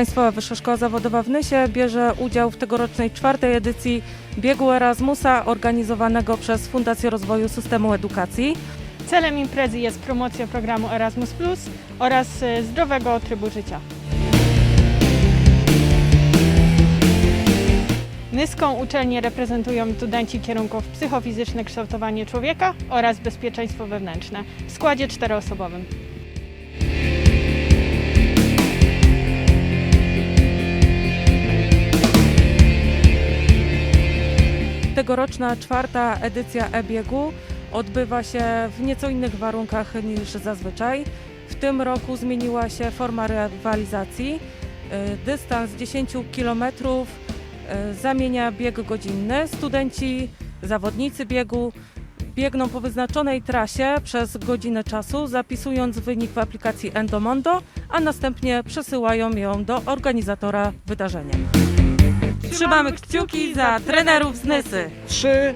Państwowa Wyższa Szkoła Zawodowa w Nysie bierze udział w tegorocznej czwartej edycji biegu Erasmusa organizowanego przez Fundację Rozwoju Systemu Edukacji. Celem imprezy jest promocja programu Erasmus Plus oraz y, zdrowego trybu życia. Nyską uczelnię reprezentują studenci kierunków psychofizyczne kształtowanie człowieka oraz bezpieczeństwo wewnętrzne w składzie czteroosobowym. Tegoroczna czwarta edycja e-biegu odbywa się w nieco innych warunkach niż zazwyczaj. W tym roku zmieniła się forma rywalizacji. Y, Dystans 10 km zamienia bieg godzinny. Studenci, zawodnicy biegu biegną po wyznaczonej trasie przez godzinę czasu, zapisując wynik w aplikacji Endomondo, a następnie przesyłają ją do organizatora wydarzenia. Trzymamy kciuki za trenerów z Nysy. 3,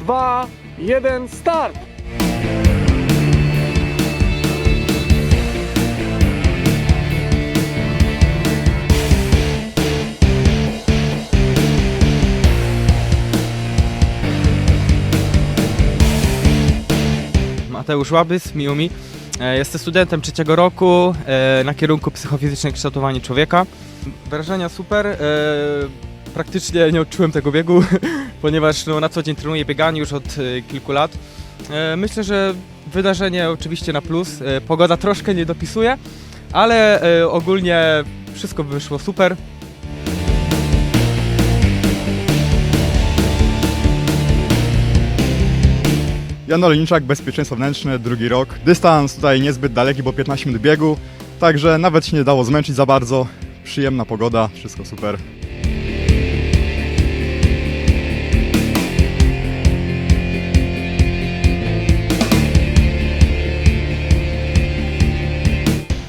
2, 1, start! Mateusz Łabys, miło mi. E, Jestem studentem trzeciego roku e, na kierunku psychofizyczne kształtowanie człowieka. Wrażenia super. e, Praktycznie nie odczułem tego biegu, ponieważ no, na co dzień trenuję bieganie już od e, kilku lat. E, Myślę, że wydarzenie oczywiście na plus. E, Pogoda troszkę nie dopisuje, ale ogólnie wszystko wyszło super. Jan Oleniczak, bezpieczeństwo wewnętrzne, drugi rok. Dystans tutaj niezbyt daleki, bo 15 minut biegu, także nawet się nie dało zmęczyć za bardzo. Przyjemna pogoda, wszystko super.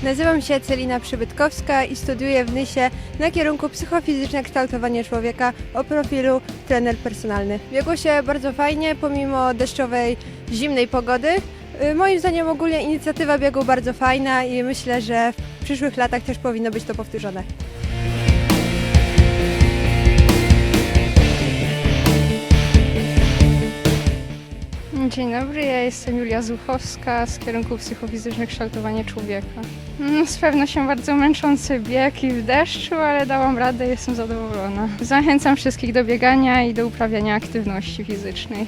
Nazywam się Celina Przybytkowska i studiuję w Nysie na kierunku psychofizyczne kształtowanie człowieka o profilu trener personalny. Biegło się bardzo fajnie pomimo deszczowej, zimnej pogody. Y, Moim zdaniem ogólnie inicjatywa biegu bardzo fajna i myślę, że w przyszłych latach też powinno być to powtórzone. Dzień dobry, ja jestem Julia Zuchowska z kierunku psychofizyczne kształtowanie człowieka. Mm, Z pewnością bardzo męczący bieg i w deszczu, ale dałam radę, jestem zadowolona. Zachęcam wszystkich do biegania i do uprawiania aktywności fizycznej.